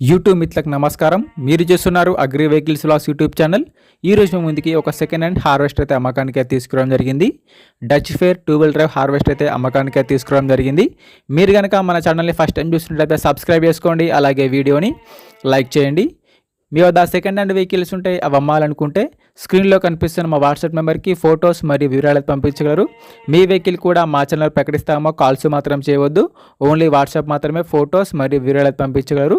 YouTube మిత్రులకు నమస్కారం. మీరు చేస్తున్నారు అగ్రి వెహికల్స్ లాస్ యూట్యూబ్ ఛానల్. ఈ రోజు ముందుకి ఒక సెకండ్ హ్యాండ్ హార్వెస్టర్ అయితే అమ్మకానికి అయితే తీసుకురావడం జరిగింది. Deutz Fahr two wheel drive harvester అయితే అమ్మకానికి అయితే తీసుకురావడం జరిగింది. మీరు కనుక మన ఛానల్ని ఫస్ట్ టైం చూసినట్లయితే సబ్స్క్రైబ్ చేసుకోండి. అలాగే వీడియోని లైక్ చేయండి. మీ వద్ద సెకండ్ హ్యాండ్ వెహికల్స్ ఉంటే అవి అమ్మాలనుకుంటే స్క్రీన్లో కనిపిస్తున్న మా వాట్సాప్ నెంబర్కి ఫొటోస్ మరియు వివరాలు పంపించగలరు. మీ వెహికల్ కూడా మా ఛానల్ ప్రకటిస్తామో కాల్స్ మాత్రం చేయవద్దు. ఓన్లీ వాట్సాప్ మాత్రమే ఫొటోస్ మరియు వివరాలు పంపించగలరు.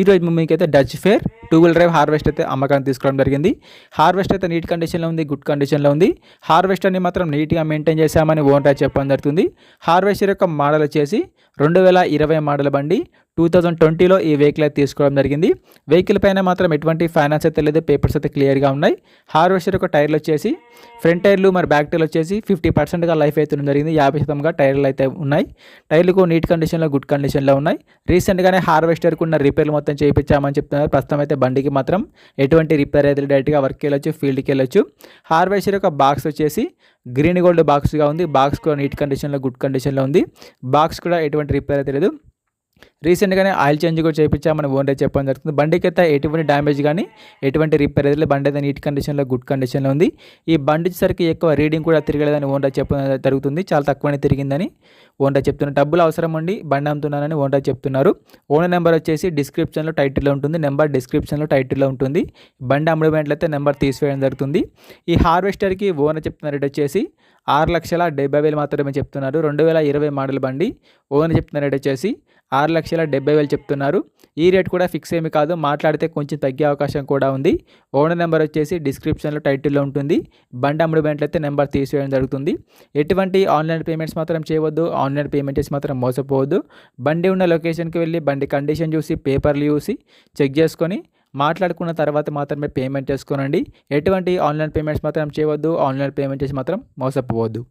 ఈరోజు మీకైతే Deutz Fahr two wheel drive harvest అయితే అమ్మకాన్ని తీసుకోవడం జరిగింది. హార్వెస్ట్ అయితే నీట్ కండిషన్లో ఉంది గుడ్ కండిషన్లో ఉంది. హార్వెస్టర్ని మాత్రం నీట్గా మెయింటైన్ చేశామని ఓనర్ చెప్పడం జరుగుతుంది. హార్వెస్టర్ యొక్క మోడల్ వచ్చేసి రెండు వేల ఇరవై మోడల్ బండి టూ థౌజండ్ ట్వంటీలో ఈ వెహికల్ అయితే తీసుకోవడం జరిగింది. వెహికల్ పైన మాత్రం ఎటువంటి ఫైనాన్స్ అయితే లేదు పేపర్స్ అయితే క్లియర్గా ఉన్నాయి. హార్వెస్టర్ యొక్క టైర్లు వచ్చేసి ఫ్రంట్ టైర్లు మరి బ్యాక్ టైర్లు వచ్చేసి ఫిఫ్టీ పర్సెంట్గా లైఫ్ అయితే జరిగింది. యాభై శాతంగా టైర్లు అయితే ఉన్నాయి. టైర్లకు నీట్ కండిషన్లో గుడ్ కండిషన్లో ఉన్నాయి. రీసెంట్గానే హార్వెస్టర్కు ఉన్న రిపేర్లు మొత్తం చేయించామని చెప్తున్నారు. ప్రస్తుతం అయితే బండికి మాత్రం ఎటువంటి రిపేర్ అయితే డైరెక్ట్గా వర్క్కి వెళ్ళొచ్చు ఫీల్డ్కి వెళ్ళొచ్చు హార్వెస్టర్ యొక్క బాక్స్ వచ్చేసి గ్రీన్ గోల్డ్ బాక్స్గా ఉంది. బాక్స్ కూడా నీట్ కండిషన్లో గుడ్ కండిషన్లో ఉంది. బాక్స్ కూడా ఎటువంటి రిపేర్ అయితే లేదు. రీసెంట్గానే ఆయిల్ చేంజ్ కూడా చేయించామని ఓనర్ చెప్పడం జరుగుతుంది. బండికి అయితే ఎటువంటి డ్యామేజ్ కానీ ఎటువంటి రిపేర్ అయితే బండి అయితే నీట్ కండిషన్లో గుడ్ కండిషన్లో ఉంది. ఈ బండి సరికి ఎక్కువ రీడింగ్ కూడా తిరగలేదని ఓనర్ చెప్పడం జరుగుతుంది. చాలా తక్కువనే తిరిగిందని ఓనర్ చెప్తున్నారు. డబ్బులు అవసరం ఉండి బండి అమ్ముతున్నానని ఓనర్ చెప్తున్నారు. ఓనర్ నెంబర్ వచ్చేసి డిస్క్రిప్షన్లో టైటిల్లో ఉంటుంది. నెంబర్ డిస్క్రిప్షన్లో టైటిల్లో ఉంటుంది. బండి అమ్ముడుమెంట్లయితే నెంబర్ తీసివేయడం జరుగుతుంది. ఈ హార్వెస్టర్కి ఓనర్ చెప్తున్న రేట్ వచ్చేసి ఆరు లక్షల డెబ్బై వేలు మాత్రమే చెప్తున్నారు. రెండు వేల ఇరవై మోడల్ బండి. ఓనర్ చెప్తున్న రేట్ వచ్చేసి ఆరు లక్షల డెబ్బై వేలు చెప్తున్నారు. ఈ రేట్ కూడా ఫిక్స్ ఏమి కాదు. మాట్లాడితే కొంచెం తగ్గే అవకాశం కూడా ఉంది. ఓనర్ నెంబర్ వచ్చేసి డిస్క్రిప్షన్లో టైటిల్లో ఉంటుంది. బండి అమ్ముడుమెంట్లయితే నెంబర్ తీసివేయడం జరుగుతుంది. ఎటువంటి ఆన్లైన్ పేమెంట్స్ మాత్రం చేయవద్దు. ఆన్లైన్ పేమెంట్ చేసి మాత్రం మోసపోవద్దు. బండి ఉన్న లొకేషన్కి వెళ్ళి బండి కండిషన్ చూసి పేపర్లు చూసి చెక్ చేసుకొని మాట్లాడుకున్న తర్వాత మాత్రమే పేమెంట్ చేసుకోనండి. ఎటువంటి ఆన్లైన్ పేమెంట్స్ మాత్రం చేయవద్దు. ఆన్లైన్ పేమెంట్ చేసి మాత్రం మోసపోవద్దు.